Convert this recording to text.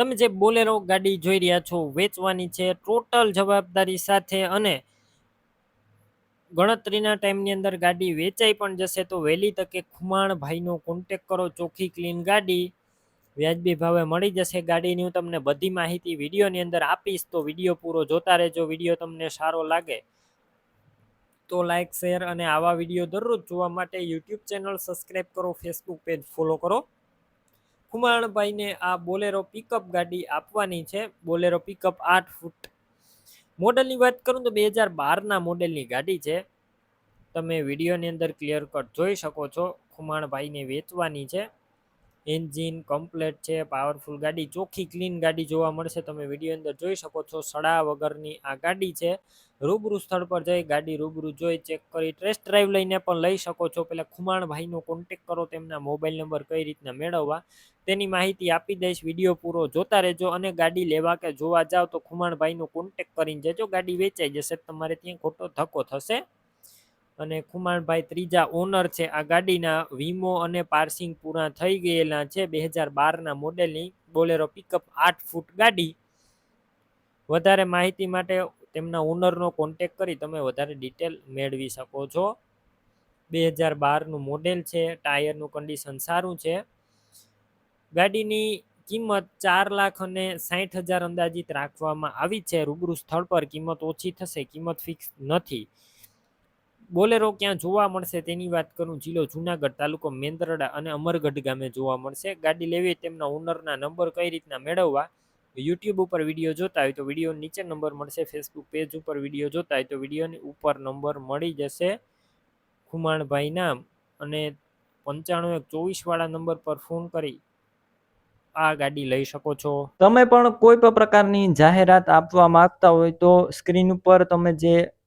તમે જે બોલેરો ગાડી જોઈ રહ્યા છો, વેચવાની છે, ટોટલ જવાબદારી સાથે અને ગણતરીના ટાઈમની અંદર ગાડી વેચાઈ પણ જશે, તો વહેલી તકે ખુમાણ ભાઈનો કોન્ટેક કરો, ચોખ્ખી ક્લીન ગાડી. વ્યાજબી ભાવે મળી જશે ગાડીની. હું તમને બધી માહિતી વિડીયોની અંદર આપીશ, તો વીડિયો પૂરો જોતા રહેજો. વીડિયો તમને સારો લાગે તો લાઈક, શેર અને આવા વીડિયો દરરોજ જોવા માટે યુટ્યુબ ચેનલ સબસ્ક્રાઈબ કરો, ફેસબુક પેજ ફોલો કરો. કુમારભાઈને આ બોલેરો પિકઅપ ગાડી આપવાની છે. બોલેરો પિકઅપ આઠ ફૂટ. મોડલની વાત કરું તો બે હજાર બારના મોડેલની ગાડી છે. તમે વિડીયોની અંદર ક્લિયર કટ જોઈ શકો છો. ખુમાણભાઈને વેચવાની છે. એન્જિન કમ્પ્લેટ છે, પાવરફુલ ગાડી, ચોખ્ખી ક્લીન ગાડી જોવા મળશે. તમે વીડિયો અંદર જોઈ શકો છો, સડા વગરની આ ગાડી છે. રૂબરૂ સ્થળ પર જઈ ગાડી રૂબરૂ જોઈ ચેક કરી, ટેસ્ટ ડ્રાઈવ લઈને પણ લઈ શકો છો. પેલા ખુમાણભાઈનો કોન્ટેક કરો, તેમના મોબાઈલ નંબર કઈ રીતના મેળવવા, તેની માહિતી આપી દઈશ. વીડિયો પૂરો જોતા રહેજો અને ગાડી લેવા કે જોવા જાવ તો ખુમાણભાઈનો કોન્ટેક કરીને જજો. ગાડી વેચાઈ જશે, તમારે ત્યાં ખોટો ધક્કો થશે. અને ખુમાણભાઈ ત્રીજા ઓનર છે. આ ગાડીના વીમો અને પાર્સિંગ પૂરા થઈ ગયેલા છે. બે હજાર બારના મોડેલની બોલેરો પિકઅપ આઠ ફૂટ ગાડી. વધારે માહિતી માટે તેમના ઓનરનો કોન્ટેક કરી તમે વધારે ડિટેલ મેળવી શકો છો. બે હજાર બારનું મોડેલ છે. ટાયરનું કન્ડિશન સારું છે. ગાડીની કિંમત ચાર લાખ અને સાઠ હજાર અંદાજિત રાખવામાં આવી છે. રૂબરૂ સ્થળ પર કિંમત ઓછી થશે. કિંમત ફિક્સ નથી. બોલેરો ક્યાં જોવા મળશે તેની વાત કરું, જિલ્લો જુનાગઢ તાલુકો મેંદરડા અને અમરગઢ ગામે જોવા મળશે. ગાડી લેવી તેમના ઓનરના નંબર કઈ રીતના મેળવવા? યુટ્યુબ ઉપર વીડિયો જોતા હોય તો વીડિયો નીચે નંબર મળશે. ફેસબુક પેજ ઉપર વીડિયો જોતા હોય તો વિડીયોની ઉપર નંબર મળી જશે. ખુમાણભાઈ નામ અને પંચાણું એક ચોવીસવાળા નંબર પર ફોન કરી આ ગાડી લઈ શકો છો. તમે પણ કોઈ પણ પ્રકારની જાહેરાત આપવા માંગતા હોય તો સ્ક્રીન ઉપર તમે જે